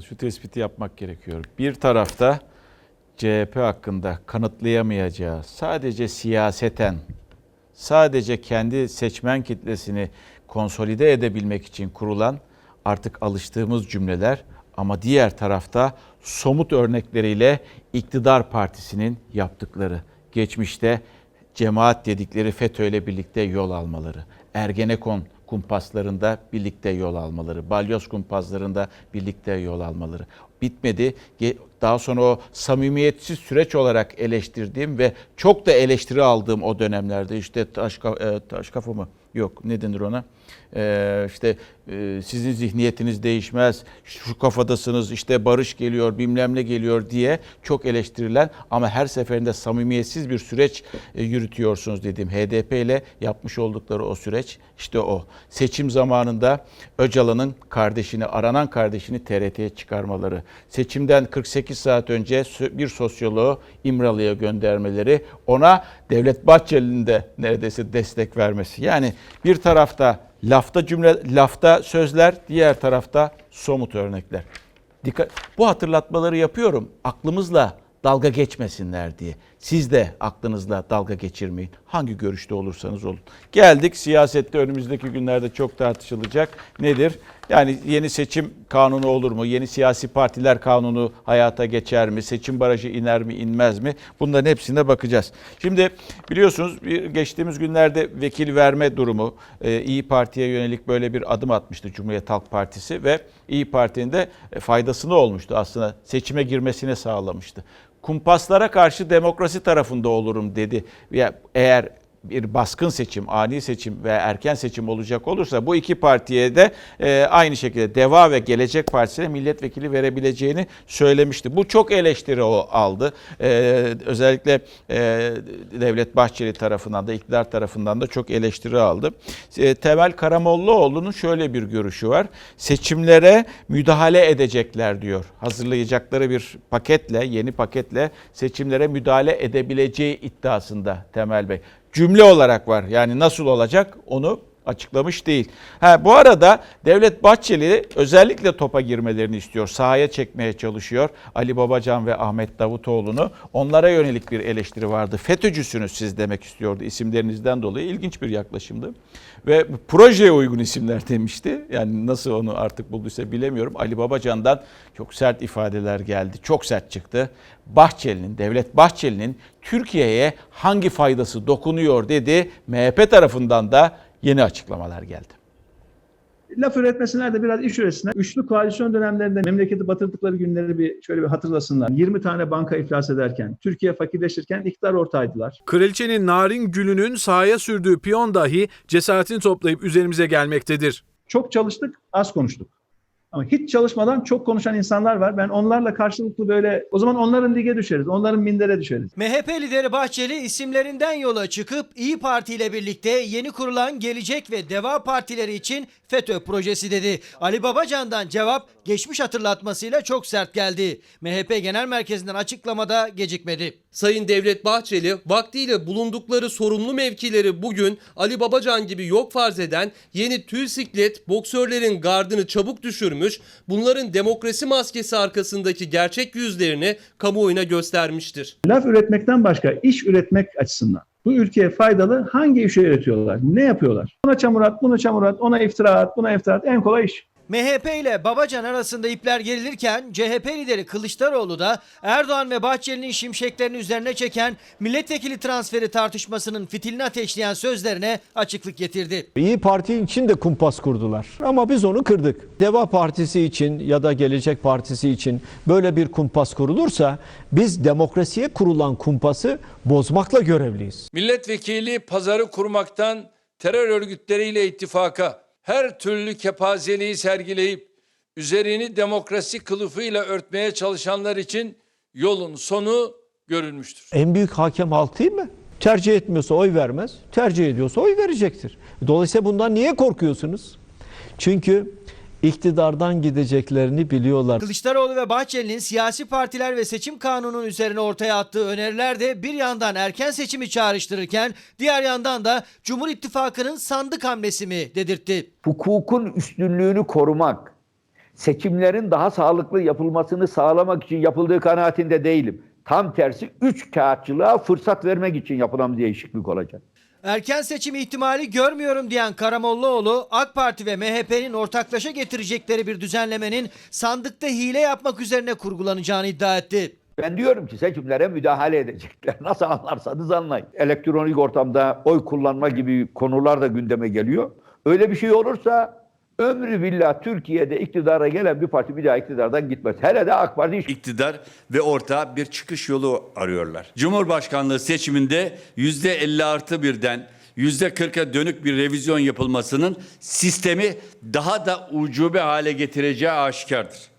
Şu tespiti yapmak gerekiyor. Bir tarafta CHP hakkında kanıtlayamayacağı sadece siyaseten, sadece kendi seçmen kitlesini konsolide edebilmek için kurulan artık alıştığımız cümleler ama diğer tarafta somut örnekleriyle iktidar partisinin yaptıkları. Geçmişte cemaat dedikleri FETÖ ile birlikte yol almaları, Ergenekon kumpaslarında birlikte yol almaları, balyoz kumpaslarında birlikte yol almaları. Bitmedi. Daha sonra o samimiyetsiz süreç olarak eleştirdiğim ve çok da eleştiri aldığım o dönemlerde işte taş, e, taş kafa mı? Yok ne denir ona? Ee, işte e, sizin zihniyetiniz değişmez, şu kafadasınız işte barış geliyor bilmem ne geliyor diye çok eleştirilen ama her seferinde samimiyetsiz bir süreç e, yürütüyorsunuz dediğim HDP ile yapmış oldukları o süreç işte o. Seçim zamanında Öcalan'ın kardeşini, aranan kardeşini TRT'ye çıkarmaları, seçimden 48 saat önce bir sosyoloğu İmralı'ya göndermeleri, ona Devlet Bahçeli'nin de neredeyse destek vermesi. Yani bir tarafta lafta cümle, lafta sözler, diğer tarafta somut örnekler. Dikkat, bu hatırlatmaları yapıyorum aklımızla dalga geçmesinler diye. Siz de aklınızla dalga geçirmeyin. Hangi görüşte olursanız olun. Geldik siyasette önümüzdeki günlerde çok tartışılacak. Nedir? Yani yeni seçim kanunu olur mu? Yeni siyasi partiler kanunu hayata geçer mi? Seçim barajı iner mi inmez mi? Bunların hepsine bakacağız. Şimdi biliyorsunuz geçtiğimiz günlerde vekil verme durumu e, İyi Parti'ye yönelik böyle bir adım atmıştı Cumhuriyet Halk Partisi ve İyi Parti'nin de e, faydasını olmuştu aslında seçime girmesini sağlamıştı. Kumpaslara karşı demokrasi tarafında olurum dedi. Ya eğer bir baskın seçim, ani seçim ve erken seçim olacak olursa bu iki partiye de e, aynı şekilde Deva ve Gelecek Partisi'ne milletvekili verebileceğini söylemişti. Bu çok eleştiri o aldı. E, özellikle e, Devlet Bahçeli tarafından da iktidar tarafından da çok eleştiri aldı. E, Temel Karamollaoğlu'nun şöyle bir görüşü var. Seçimlere müdahale edecekler diyor. Hazırlayacakları bir paketle, yeni paketle seçimlere müdahale edebileceği iddiasında Temel Bey cümle olarak var. Yani nasıl olacak onu açıklamış değil. Ha, bu arada Devlet Bahçeli özellikle topa girmelerini istiyor. Sahaya çekmeye çalışıyor Ali Babacan ve Ahmet Davutoğlu'nu. Onlara yönelik bir eleştiri vardı. FETÖ'cüsünüz siz demek istiyordu isimlerinizden dolayı. ilginç bir yaklaşımdı. Ve projeye uygun isimler demişti. Yani nasıl onu artık bulduysa bilemiyorum. Ali Babacan'dan çok sert ifadeler geldi. Çok sert çıktı. Bahçeli'nin, Devlet Bahçeli'nin Türkiye'ye hangi faydası dokunuyor dedi. MHP tarafından da yeni açıklamalar geldi. Laf üretmesinler de biraz iş üretsinler. Üçlü koalisyon dönemlerinde memleketi batırdıkları günleri bir şöyle bir hatırlasınlar. 20 tane banka iflas ederken, Türkiye fakirleşirken iktidar ortaydılar. Kraliçenin narin gülünün sahaya sürdüğü piyon dahi cesaretini toplayıp üzerimize gelmektedir. Çok çalıştık, az konuştuk. Ama hiç çalışmadan çok konuşan insanlar var. Ben onlarla karşılıklı böyle o zaman onların lige düşeriz. Onların mindere düşeriz. MHP lideri Bahçeli isimlerinden yola çıkıp İyi Parti ile birlikte yeni kurulan Gelecek ve Deva partileri için FETÖ projesi dedi. Ali Babacan'dan cevap geçmiş hatırlatmasıyla çok sert geldi. MHP Genel Merkezi'nden açıklamada gecikmedi. Sayın Devlet Bahçeli vaktiyle bulundukları sorumlu mevkileri bugün Ali Babacan gibi yok farz eden yeni tüy siklet boksörlerin gardını çabuk düşürmüş, bunların demokrasi maskesi arkasındaki gerçek yüzlerini kamuoyuna göstermiştir. Laf üretmekten başka iş üretmek açısından bu ülkeye faydalı hangi işi üretiyorlar? Ne yapıyorlar? Buna çamur at, buna çamur at, ona iftira at, buna iftira at. En kolay iş. MHP ile Babacan arasında ipler gerilirken CHP lideri Kılıçdaroğlu da Erdoğan ve Bahçeli'nin şimşeklerini üzerine çeken milletvekili transferi tartışmasının fitilini ateşleyen sözlerine açıklık getirdi. İyi Parti için de kumpas kurdular. Ama biz onu kırdık. Deva Partisi için ya da Gelecek Partisi için böyle bir kumpas kurulursa biz demokrasiye kurulan kumpası bozmakla görevliyiz. Milletvekili pazarı kurmaktan terör örgütleriyle ittifaka her türlü kepazeliği sergileyip üzerini demokrasi kılıfıyla örtmeye çalışanlar için yolun sonu görülmüştür. En büyük hakem halk değil mi? Tercih etmiyorsa oy vermez. Tercih ediyorsa oy verecektir. Dolayısıyla bundan niye korkuyorsunuz? Çünkü iktidardan gideceklerini biliyorlar. Kılıçdaroğlu ve Bahçeli'nin siyasi partiler ve seçim kanunun üzerine ortaya attığı öneriler de bir yandan erken seçimi çağrıştırırken diğer yandan da Cumhur İttifakı'nın sandık hamlesi mi dedirtti. hukukun üstünlüğünü korumak, seçimlerin daha sağlıklı yapılmasını sağlamak için yapıldığı kanaatinde değilim. Tam tersi üç kağıtçılığa fırsat vermek için yapılan bir değişiklik olacak. Erken seçim ihtimali görmüyorum diyen Karamollaoğlu, AK Parti ve MHP'nin ortaklaşa getirecekleri bir düzenlemenin sandıkta hile yapmak üzerine kurgulanacağını iddia etti. Ben diyorum ki seçimlere müdahale edecekler. Nasıl anlarsanız anlayın. Elektronik ortamda oy kullanma gibi konular da gündeme geliyor. Öyle bir şey olursa ömrü billah Türkiye'de iktidara gelen bir parti bir daha iktidardan gitmez. Hele de AK Parti iktidar ve ortağı bir çıkış yolu arıyorlar. Cumhurbaşkanlığı seçiminde yüzde 50 artı birden yüzde 40'a dönük bir revizyon yapılmasının sistemi daha da ucube hale getireceği aşikardır.